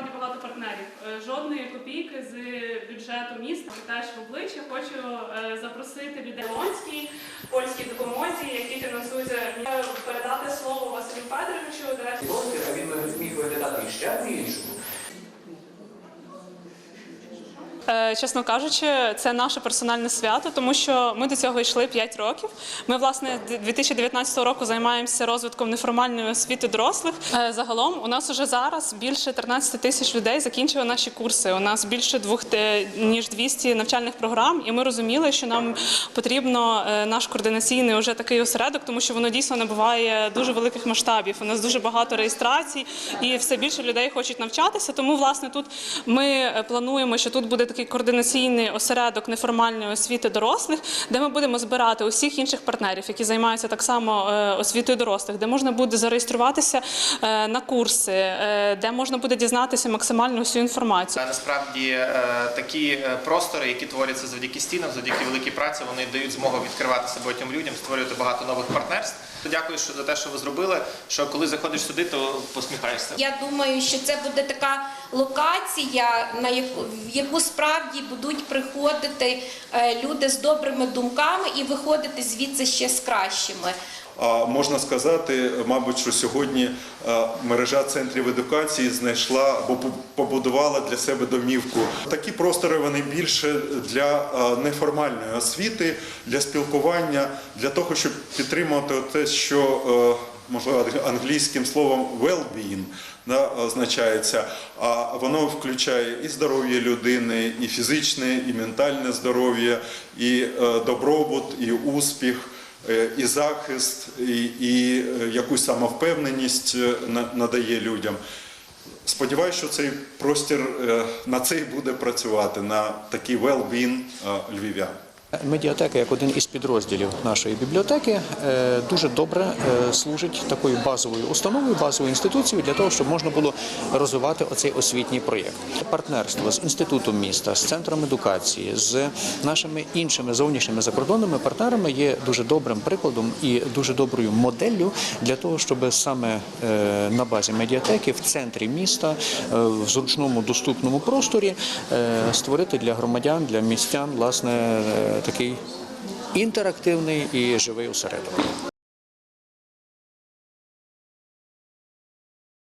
Справді багато партнерів. Е, Жодної копійки з бюджету міста. Теж в обличчя хочу е, запросити людей Лонській, польській допомозі, які фінансуються. Е, Передати слово Василю Федоровичу. Він міг виглядати іще по-іншому. Е, Чесно кажучи, це наше персональне свято, тому що ми до цього йшли 5 років. Ми, власне, 2019 року займаємося розвитком неформальної освіти дорослих. Е, Загалом у нас уже зараз більше 13 тисяч людей закінчили наші курси. У нас більше двох ніж 200 навчальних програм, і ми розуміли, що нам потрібно е, наш координаційний уже такий осередок, тому що воно дійсно набуває дуже великих масштабів. У нас дуже багато реєстрацій, і все більше людей хочуть навчатися. Тому, власне, тут ми е, плануємо, що тут буде такий координаційний осередок неформальної освіти дорослих, де ми будемо збирати усіх інших партнерів, які займаються так само е, освітою дорослих, де можна буде зареєструватися е, на курси, е, де можна буде дізнатися максимально всю інформацію. Насправді такі простори, які творяться завдяки стінам, завдяки великій праці, вони дають змогу відкриватися багатьом людям, створювати багато нових партнерств. Дякую що за те, що ви зробили. Що коли заходиш сюди, то посміхаєшся. Я думаю, що це буде така локація, на яку в яку справді будуть приходити е, люди з добрими думками і виходити звідси ще з кращими. А можна сказати, мабуть, що сьогодні е, мережа центрів едукації знайшла пу- побудувала для себе домівку. Такі простори вони більше для е, неформальної освіти, для спілкування, для того, щоб підтримувати те, що можливо англійським словом well-being да, означається. А воно включає і здоров'я людини, і фізичне, і ментальне здоров'я, і е, добробут, і успіх е, і захист, і, і е, якусь самовпевненість на- надає людям. Сподіваюся, що цей простір на цей буде працювати, на такий well-being львів'ян. Медіатека, як один із підрозділів нашої бібліотеки, е, дуже добре е, служить такою базовою установою, базовою інституцією для того, щоб можна було розвивати оцей освітній проєкт. Партнерство з інститутом міста, з центром едукації, з нашими іншими зовнішніми закордонними партнерами є дуже добрим прикладом і дуже доброю моделлю для того, щоб саме е, на базі медіатеки в центрі міста в зручному доступному просторі створити для громадян, для містян власне такий інтерактивний і живий осередок.